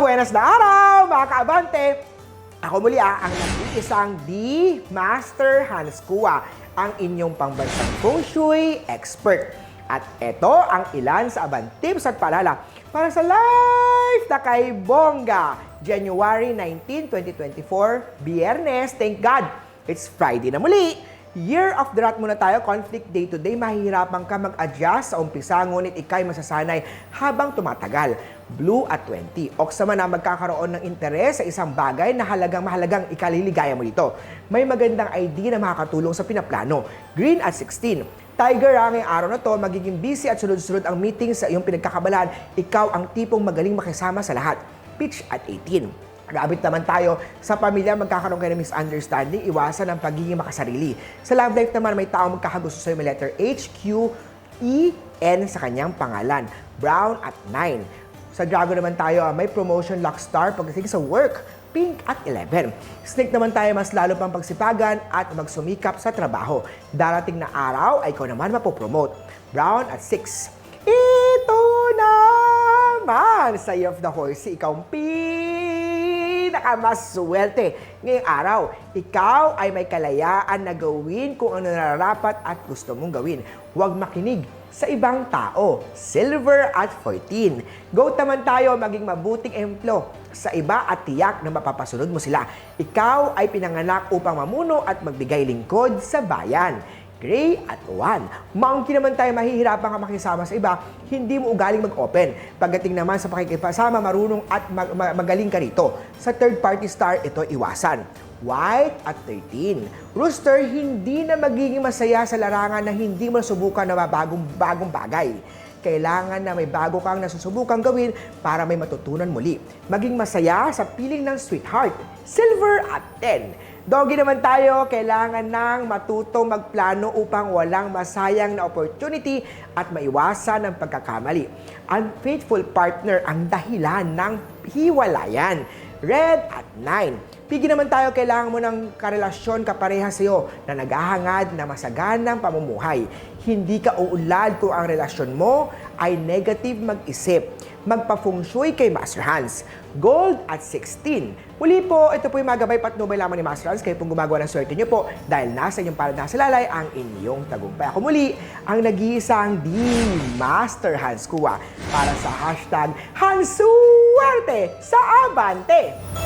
Mabuenas na araw, mga kaabante! Ako muli ah, ang nag-iisang di Master Hans Kua, ang inyong pambansang feng shui expert. At ito ang ilan sa abang tips at paalala para sa live na kay Bongga, January 19, 2024, Biyernes, thank God, it's Friday na muli. Year of the Rat muna tayo, conflict day to day, mahihirapan ka mag-adjust sa umpisa, ngunit ikay masasanay habang tumatagal. Blue at 20. Oksama na magkakaroon ng interes sa isang bagay na halagang mahalagang ikaliligaya mo dito. May magandang idea na makakatulong sa pinaplano. Green at 16. Tiger, ang ngayong araw na to, magiging busy at sunod-sunod ang meeting sa iyong pinagkakabalan. Ikaw ang tipong magaling makisama sa lahat. Pitch at 18. Gamit naman tayo sa pamilya, magkakaroon kayo ng misunderstanding, iwasan ang pagiging makasarili. Sa love life naman, may taong magkakagusto sa'yo may letter H, Q, E, N sa kanyang pangalan. Brown at 9. Sa Dragon naman tayo, ah, may promotion luck star pagdating sa work. Pink at 11. Snake naman tayo mas lalo pang pagsipagan at magsumikap sa trabaho. Darating na araw ay ikaw naman mapopromote. Brown at 6. Ito naman sa Year of the Horse, ikaw ang pinakamaswerte ngayong araw. Ikaw ay may kalayaan na gawin kung ano nararapat at gusto mong gawin. Huwag makinig sa ibang tao. Silver at 14. Go naman tayo maging mabuting emplo sa iba at tiyak na mapapasunod mo sila. Ikaw ay pinanganak upang mamuno at magbigay lingkod sa bayan. Gray at 1. Monkey naman tayo mahihirapan ka makisama sa iba, hindi mo ugaling mag-open. Pagdating naman sa pakikipasama, marunong at mag- mag- magaling ka rito. Sa third party star, ito iwasan. White at 13. Rooster, hindi na magiging masaya sa larangan na hindi mo nasubukan na bagong, bagong bagay. Kailangan na may bago kang nasusubukan gawin para may matutunan muli. Maging masaya sa piling ng sweetheart. Silver at 10. Doggy naman tayo, kailangan nang matutong magplano upang walang masayang na opportunity at maiwasan ang pagkakamali. Unfaithful partner ang dahilan ng hiwalayan. Red at 9. Pigi naman tayo, kailangan mo ng karelasyon kapareha sa iyo na naghahangad na masaganang pamumuhay. Hindi ka uunlad kung ang relasyon mo ay negative mag-isip. Magpa-feng shui kay Master Hans. Gold at 16. Muli po, ito po yung magabay patnubay lamang ni Master Hans. Kayo pong gumagawa ng swerte niyo po dahil nasa inyong palad nasa lalay ang inyong tagumpay. Ako muli, ang nag-iisang di Master Hans Kuwa para sa hashtag Hansuwerte sa Abante.